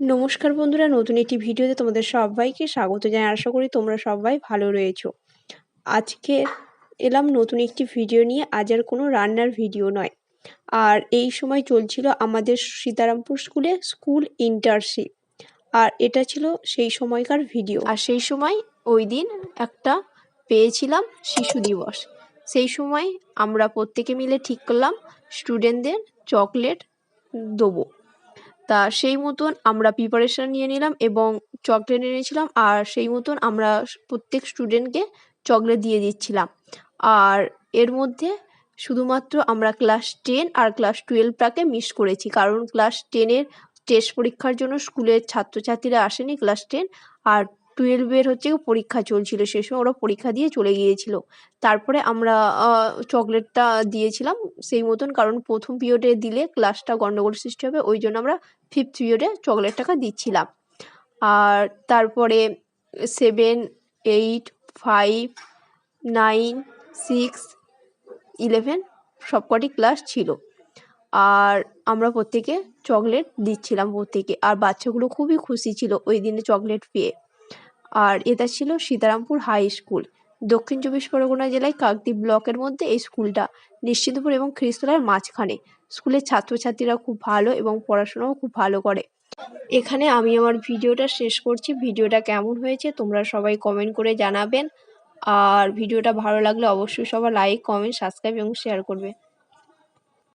নমস্কার বন্ধুরা, নতুন একটি ভিডিওতে তোমাদের সবাইকে স্বাগত জানাই। আশা করি তোমরা সবাই ভালো রয়েছো। আজকে এলাম নতুন একটি ভিডিও নিয়ে, আজ আর কোনো রান্নার ভিডিও নয়। আর এই সময় চলছিল আমাদের সীতারামপুর স্কুলে স্কুল ইন্টার্নশিপ আর এটা ছিল সেই সময়কার ভিডিও। আর সেই সময় ওই দিন একটা পেয়েছিলাম শিশু দিবস। সেই সময় আমরা প্রত্যেকে মিলে ঠিক করলাম, স্টুডেন্টদের চকলেট দেবো। তা সেই মতন আমরা প্রিপারেশান নিয়ে নিলাম এবং চকলেট এনেছিলাম আর সেই মতন আমরা প্রত্যেক স্টুডেন্টকে চকলেট দিয়ে দিচ্ছিলাম। আর এর মধ্যে শুধুমাত্র আমরা ক্লাস টেন আর ক্লাস টুয়েলভটাকে মিস করেছি কারণ ক্লাস টেনের টেস্ট পরীক্ষার জন্য স্কুলের ছাত্রছাত্রীরা আসেনি ক্লাস টেন আর টুয়েলভের হচ্ছে পরীক্ষা চলছিল সেই সময় ওরা পরীক্ষা দিয়ে চলে গিয়েছিল। তারপরে আমরা চকলেটটা দিয়েছিলাম সেই মতন, কারণ প্রথম পিরিয়ডে দিলে ক্লাসটা গণ্ডগোল সৃষ্টি হবে, ওই জন্য আমরা ফিফথ পিরিয়ডে চকলেটটাকে দিচ্ছিলাম। আর তারপরে seven eight five nine six eleven সবকটি ক্লাস ছিল। আর আমরা প্রত্যেকে চকলেট দিচ্ছিলাম প্রত্যেকে। আর বাচ্চাগুলো খুবই খুশি ছিল ওই দিনে চকলেট পেয়ে। আর এটা ছিল সীতারামপুর হাই স্কুল। দক্ষিণ চব্বিশ পরগনা জেলায় কাকদ্বীপ ব্লকের মধ্যে এই স্কুলটা, নিশ্চিন্তপুর এবং খ্রিস্তলার মাঝখানে। স্কুলের ছাত্রছাত্রীরা খুব ভালো এবং পড়াশোনাও খুব ভালো করে। এখানে আমি আমার ভিডিওটা শেষ করছি। ভিডিওটা কেমন হয়েছে তোমরা সবাই কমেন্ট করে জানাবেন। আর ভিডিওটা ভালো লাগলে অবশ্যই সবাই লাইক কমেন্ট সাবস্ক্রাইব এবং শেয়ার করবে।